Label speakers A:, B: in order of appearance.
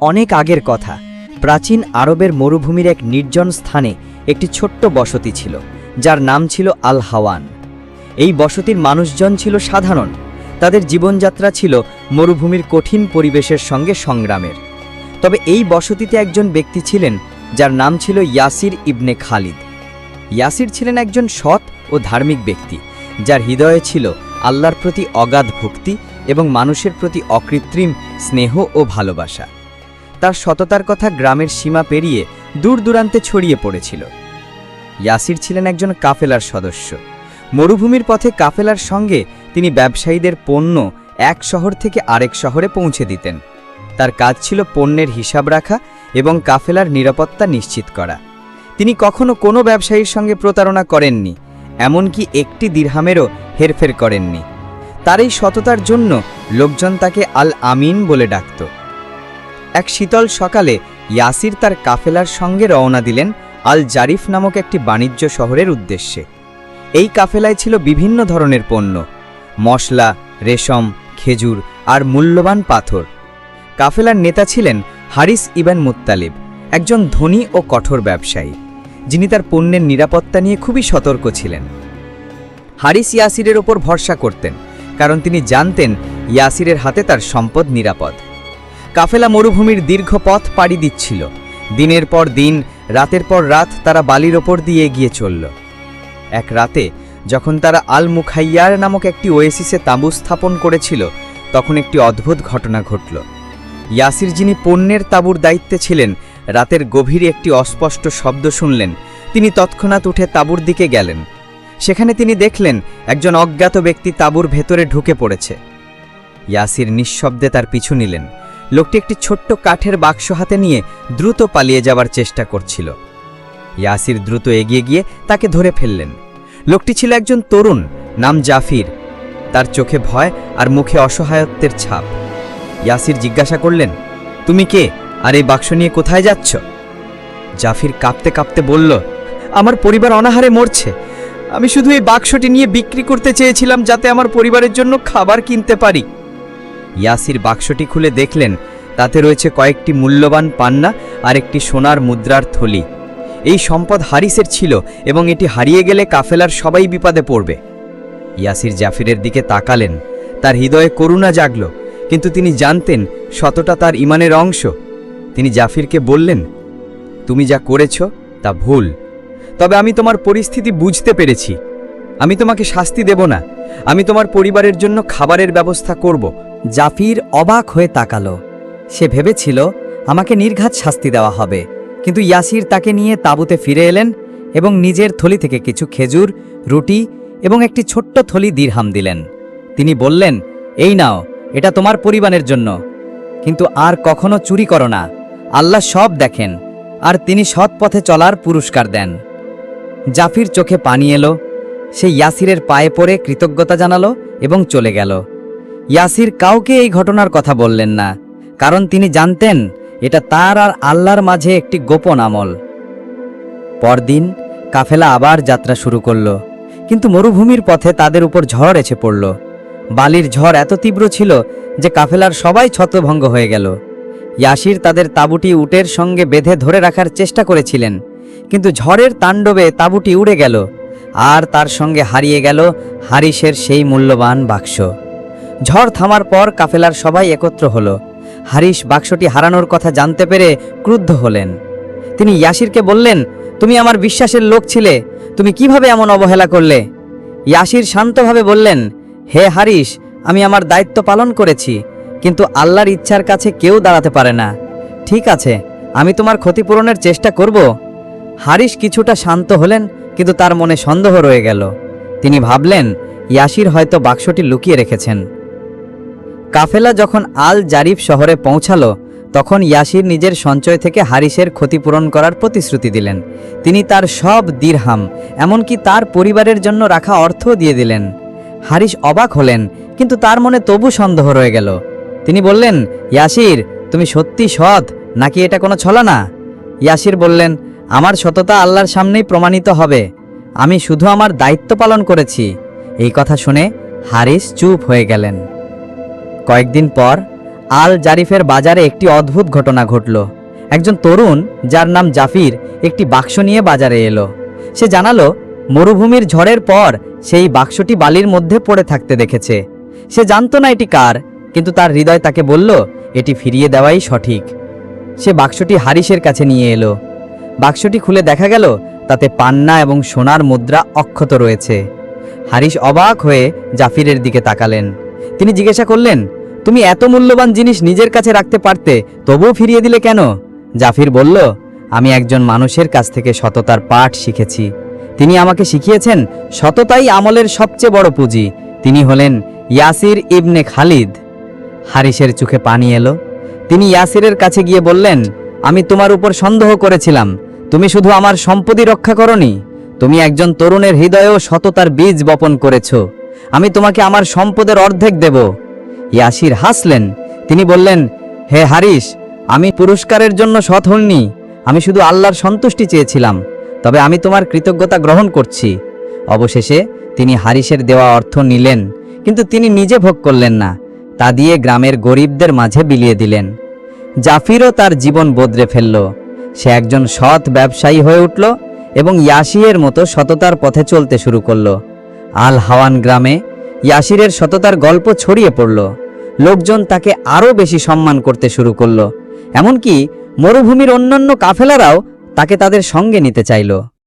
A: অনেক আগের কথা। প্রাচীন আরবের মরুভূমির এক নির্জন স্থানে একটি ছোট্ট বসতি ছিল, যার নাম ছিল আল হাওয়ান এই বসতির মানুষজন ছিল সাধারণ। তাদের জীবনযাত্রা ছিল মরুভূমির কঠিন পরিবেশের সঙ্গে সংগ্রামের। তবে এই বসতিতে একজন ব্যক্তি ছিলেন, যার নাম ছিল ইয়াসির ইবনে খালিদ। ইয়াসির ছিলেন একজন সৎ ও ধার্মিক ব্যক্তি, যার হৃদয়ে ছিল আল্লাহর প্রতি অগাধ ভক্তি এবং মানুষের প্রতি অকৃত্রিম স্নেহ ও ভালোবাসা। তার সততার কথা গ্রামের সীমা পেরিয়ে দূর দূরান্তে ছড়িয়ে পড়েছিল। ইয়াসির ছিলেন একজন কাফেলার সদস্য। মরুভূমির পথে কাফেলার সঙ্গে তিনি ব্যবসায়ীদের পণ্য এক শহর থেকে আরেক শহরে পৌঁছে দিতেন। তার কাজ ছিল পণ্যের হিসাব রাখা এবং কাফেলার নিরাপত্তা নিশ্চিত করা। তিনি কখনো কোনো ব্যবসায়ীর সঙ্গে প্রতারণা করেননি, এমনকি একটি দিরহামেরও হেরফের করেননি। তার এই সততার জন্য লোকজন তাকে আল আমিন বলে ডাকত। এক শীতল সকালে ইয়াসির তার কাফেলার সঙ্গে রওনা দিলেন আল জারিফ নামক একটি বাণিজ্য শহরের উদ্দেশ্যে। এই কাফেলায় ছিল বিভিন্ন ধরনের পণ্য, মশলা, রেশম, খেজুর আর মূল্যবান পাথর। কাফেলার নেতা ছিলেন হারিস ইবান মুত্তালিব, একজন ধনী ও কঠোর ব্যবসায়ী, যিনি তার পণ্যের নিরাপত্তা নিয়ে খুবই সতর্ক ছিলেন। হারিস ইয়াসিরের ওপর ভরসা করতেন, কারণ তিনি জানতেন ইয়াসিরের হাতে তার সম্পদ নিরাপদ। কাফেলা মরুভূমির দীর্ঘ পথ পাড়ি দিচ্ছিল। দিনের পর দিন, রাতের পর রাত তারা বালির ওপর দিয়ে এগিয়ে চলল। এক রাতে, যখন তারা আল মুখাইয়ার নামক একটি ওয়েসিসে তাঁবু স্থাপন করেছিল, তখন একটি অদ্ভুত ঘটনা ঘটল। ইয়াসির যিনি পণ্যের তাঁবুর দায়িত্বে ছিলেন, রাতের গভীরে একটি অস্পষ্ট শব্দ শুনলেন। তিনি তৎক্ষণাৎ উঠে তাঁবুর দিকে গেলেন। সেখানে তিনি দেখলেন, একজন অজ্ঞাত ব্যক্তি তাঁবুর ভেতরে ঢুকে পড়েছে। ইয়াসির নিঃশব্দে তার পিছু নিলেন। লোকটি একটি ছোট্ট কাঠের বাক্স হাতে নিয়ে দ্রুত পালিয়ে যাবার চেষ্টা করছিল। ইয়াসির দ্রুত এগিয়ে গিয়ে তাকে ধরে ফেললেন। লোকটি ছিল একজন তরুণ, নাম জাফির। তার চোখে ভয় আর মুখে অসহায়ত্বের ছাপ। ইয়াসির জিজ্ঞাসা করলেন, তুমি কে? আর এই বাক্স নিয়ে কোথায় যাচ্ছ? জাফির কাঁপতে কাঁপতে বলল, আমার পরিবার অনাহারে মরছে। আমি শুধু এই বাক্সটি নিয়ে বিক্রি করতে চেয়েছিলাম যাতে আমার পরিবারের জন্য খাবার কিনতে পারি। ইয়াসির বাক্সটি খুলে দেখলেন, তাতে রয়েছে কয়েকটি মূল্যবান পান্না আর একটি সোনার মুদ্রার থলি। এই সম্পদ হারিসের ছিল এবং এটি হারিয়ে গেলে কাফেলার সবাই বিপদে পড়বে। ইয়াসির জাফিরের দিকে তাকালেন। তার হৃদয়ে করুণা জাগল, কিন্তু তিনি জানতেন শতটা তার ইমানের অংশ। তিনি জাফিরকে বললেন, তুমি যা করেছ তা ভুল। তবে আমি তোমার পরিস্থিতি বুঝতে পেরেছি। আমি তোমাকে শাস্তি দেব না। আমি তোমার পরিবারের জন্য খাবারের ব্যবস্থা করব। জাফির অবাক হয়ে তাকালো। সে ভেবেছিল, আমাকে নির্ঘাত শাস্তি দেওয়া হবে। কিন্তু ইয়াসির তাকে নিয়ে তাঁবুতে ফিরে এলেন এবং নিজের থলি থেকে কিছু খেজুর, রুটি এবং একটি ছোট্ট থলি দিরহাম দিলেন। তিনি বললেন, এই নাও, এটা তোমার পরিবারের জন্য। কিন্তু আর কখনো চুরি করো না। আল্লাহ সব দেখেন, আর তিনি সৎ পথে চলার পুরস্কার দেন। জাফির চোখে পানি এলো, সে ইয়াসিরের পায়ে পড়ে কৃতজ্ঞতা জানালো এবং চলে গেল। ইয়াসির কাউকে এই ঘটনার কথা বললেন না, কারণ তিনি জানতেন এটা তার আর আল্লাহর মাঝে একটি গোপন আমল। পরদিন কাফেলা আবার যাত্রা শুরু করল, কিন্তু মরুভূমির পথে তাদের উপর ঝড় এসে পড়ল। বালির ঝড় এত তীব্র ছিল যে কাফেলার সবাই ছত্রভঙ্গ হয়ে গেল। ইয়াসির তাদের তাঁবুটি উটের সঙ্গে বেঁধে ধরে রাখার চেষ্টা করেছিলেন, কিন্তু ঝড়ের তাণ্ডবে তাঁবুটি উড়ে গেল, আর তার সঙ্গে হারিয়ে গেল হারিসের সেই মূল্যবান বাক্স। ঝড় থামার পর কাফেলার সবাই একত্র হলো। হারিস বাক্সটি হারানোর কথা জানতে পেরে ক্রুদ্ধ হলেন। তিনি ইয়াসিরকে বললেন, তুমি আমার বিশ্বাসের লোক ছিলে, তুমি কীভাবে এমন অবহেলা করলে? ইয়াসির শান্তভাবে বললেন, হে হারিস আমি আমার দায়িত্ব পালন করেছি, কিন্তু আল্লাহর ইচ্ছার কাছে কেউ দাঁড়াতে পারে না। ঠিক আছে, আমি তোমার ক্ষতিপূরণের চেষ্টা করব। হারিস কিছুটা শান্ত হলেন, কিন্তু তার মনে সন্দেহ রয়ে গেল। তিনি ভাবলেন, ইয়াসির হয়তো বাক্সটি লুকিয়ে রেখেছেন। কাফেলা যখন আল জারিফ শহরে পৌঁছালো, তখন ইয়াসির নিজের সঞ্চয় থেকে হারিসের ক্ষতিপূরণ করার প্রতিশ্রুতি দিলেন। তিনি তার সব দিরহাম, এমনকি তার পরিবারের জন্য রাখা অর্থও দিয়ে দিলেন। হারিস অবাক হলেন, কিন্তু তার মনে তবু সন্দেহ রয়ে গেল। তিনি বললেন, ইয়াসির, তুমি সত্যি সৎ, নাকি এটা কোনো ছলনা? ইয়াসির বললেন, আমার সততা আল্লাহর সামনেই প্রমাণিত হবে। আমি শুধু আমার দায়িত্ব পালন করেছি। এই কথা শুনে হারিস চুপ হয়ে গেলেন। কয়েকদিন পর আল জারিফের বাজারে একটি অদ্ভুত ঘটনা ঘটল। একজন তরুণ, যার নাম জাফির, একটি বাক্স নিয়ে বাজারে এলো। সে জানালো, মরুভূমির ঝড়ের পর সেই বাক্সটি বালির মধ্যে পড়ে থাকতে দেখেছে। সে জানতো না এটি কার, কিন্তু তার হৃদয় তাকে বলল, এটি ফিরিয়ে দেওয়াই সঠিক। সে বাক্সটি হারিসের কাছে নিয়ে এলো। বাক্সটি খুলে দেখা গেল, তাতে পান্না এবং সোনার মুদ্রা অক্ষত রয়েছে। হারিস অবাক হয়ে জাফিরের দিকে তাকালেন। তিনি জিজ্ঞাসা করলেন তুমি এত মূল্যবান জিনিস নিজের কাছে রাখতে পারতে, তবুও ফিরিয়ে দিলে কেন? জাফির বলল, আমি একজন মানুষের কাছ থেকে সততার পাঠ শিখেছি। তিনি আমাকে শিখিয়েছেন, সততাই আমলের সবচেয়ে বড় পুঁজি। তিনি হলেন ইয়াসির ইবনে খালিদ। হারিসের চোখে পানি এলো। তিনি ইয়াসিরের কাছে গিয়ে বললেন, আমি তোমার উপর সন্দেহ করেছিলাম। তুমি শুধু আমার সম্পত্তি রক্ষা করনি। তুমি একজন তরুণের হৃদয়েও সততার বীজ বপন করেছ। আমি তোমাকে আমার সম্পদের অর্ধেক দেব। ইয়াসির হাসলেন। তিনি বললেন, হে হারিস, আমি পুরস্কারের জন্য সৎ হননি আমি শুধু আল্লাহর সন্তুষ্টি চেয়েছিলাম, তবে আমি তোমার কৃতজ্ঞতা গ্রহণ করছি। অবশেষে তিনি হারিসের দেওয়া অর্থ নিলেন, কিন্তু তিনি নিজে ভোগ করলেন না। তা দিয়ে গ্রামের গরিবদের মাঝে বিলিয়ে দিলেন। জাফিরও তার জীবন বদলে ফেলল। সে একজন সৎ ব্যবসায়ী হয়ে উঠল এবং ইয়াসিরের মতো সততার পথে চলতে শুরু করল। আল হাওয়ান গ্রামে ইয়াসিরের সততার গল্প ছড়িয়ে পড়ল। লোকজন তাকে আরও বেশি সম্মান করতে শুরু করল। এমনকি মরুভূমির অন্যান্য কাফেলারাও তাকে তাদের সঙ্গে নিতে চাইল।